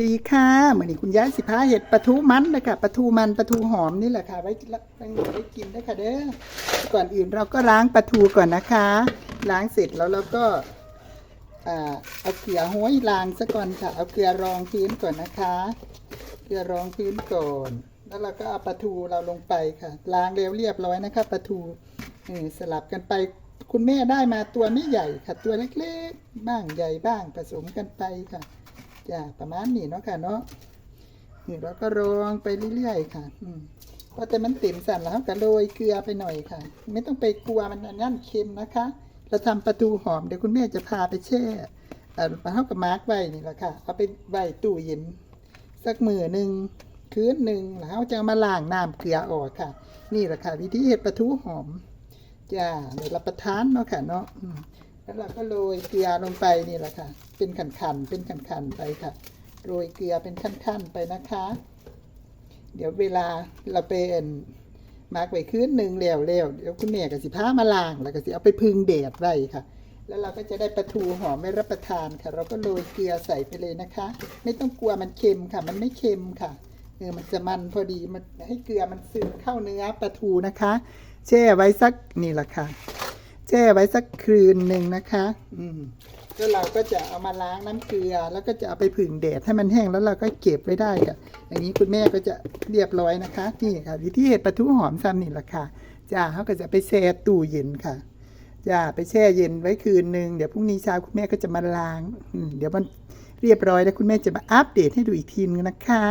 ดีค่ะเหมือนนี้คุณย่าสิพาเห็ดปลาทูมันนะคะปลาทูมันปลาทูหอมนี่แหละค่ะ ไว้ไว้ไว้กินได้ค่ะเด้อก่อนอื่นเราก็ล้างปลาทูก่อนนะคะ ล้างเสร็จแล้วเราก็เอาเกลือห้อยล้างซะก่อนค่ะ เอาเกลือรองพื้นก่อนนะคะ เกลือรองพื้นก่อน แล้วเราก็เอาปลาทูเราลงไปค่ะ ล้างแล้วเรียบร้อยนะคะปลาทูสลับกันไปคุณแม่ได้มาตัวไม่ใหญ่ค่ะ ตัวเล็กๆ บ้างใหญ่บ้างผสมกันไปค่ะ จ้าประมาณนี้เนาะค่ะเนาะนี่เราก็รองไปเรื่อยๆค่ะ อืมพอแต่มันเต็มสั่นแล้วก็โรยเกลือไปหน่อยค่ะ ไม่ต้องไปกลัวมันอันนั้นเค็มนะคะ เราทำปลาทูหอมเดี๋ยวคุณแม่จะพาไปแช่เอ่อปลาเท่ากับมาร์กไว้นี่แหละค่ะเอาไปไว้ตู้เย็นสักมือหนึ่งคืนหนึ่งแล้วจะมาล้างน้ำเกลือออกค่ะ นี่แหละค่ะ วิธีเห็ดปลาทูหอมจ้าเดี๋ยวรับประทานเนาะค่ะเนาะ แล้วเราก็โรยเกลือลงไปนี่แหละค่ะ เป็นขันๆ เป็นขันๆ ไปค่ะ โรยเกลือเป็นขั้นๆ ไปนะคะ เดี๋ยวเวลาเราเป็นมาร์กไว้คืนหนึ่งแล้วแล้วเดี๋ยวคุณแม่กับสิผ้ามาล้าง แล้วก็สิเอาไปพึ่งแดดไว้ค่ะ แล้วเราก็จะได้ปลาทูหอมไม่รับประทานค่ะ เราก็โรยเกลือใส่ไปเลยนะคะ ไม่ต้องกลัวมันเค็มค่ะ มันไม่เค็มค่ะเออมันจะมันพอดีมันให้เกลือมันซึมเข้าเนื้อปลาทูนะคะ แช่ไว้สักนี่แหละค่ะ แช่ไว้สักคืนหนึ่งนะคะ อืมแล้วเราก็จะเอามาล้างน้ำเกลือ แล้วก็จะเอาไปผึ่งแดดให้มันแห้งแล้วเราก็เก็บไว้ได้ค่ะอย่างนี้คุณแม่ก็จะเรียบร้อยนะคะนี่ค่ะวิธีเห็ดปลาทูหอมซ้ำนี่แหละค่ะจ้าเขาก็จะไปแช่ตู้เย็นค่ะจ้าไปแช่เย็นไว้คืนหนึ่งเดี๋ยวพรุ่งนี้เช้าคุณแม่ก็จะมาล้างอืมเดี๋ยวมันเรียบร้อยแล้วคุณแม่จะมาอัปเดตให้ดูอีกทีนึงนะคะ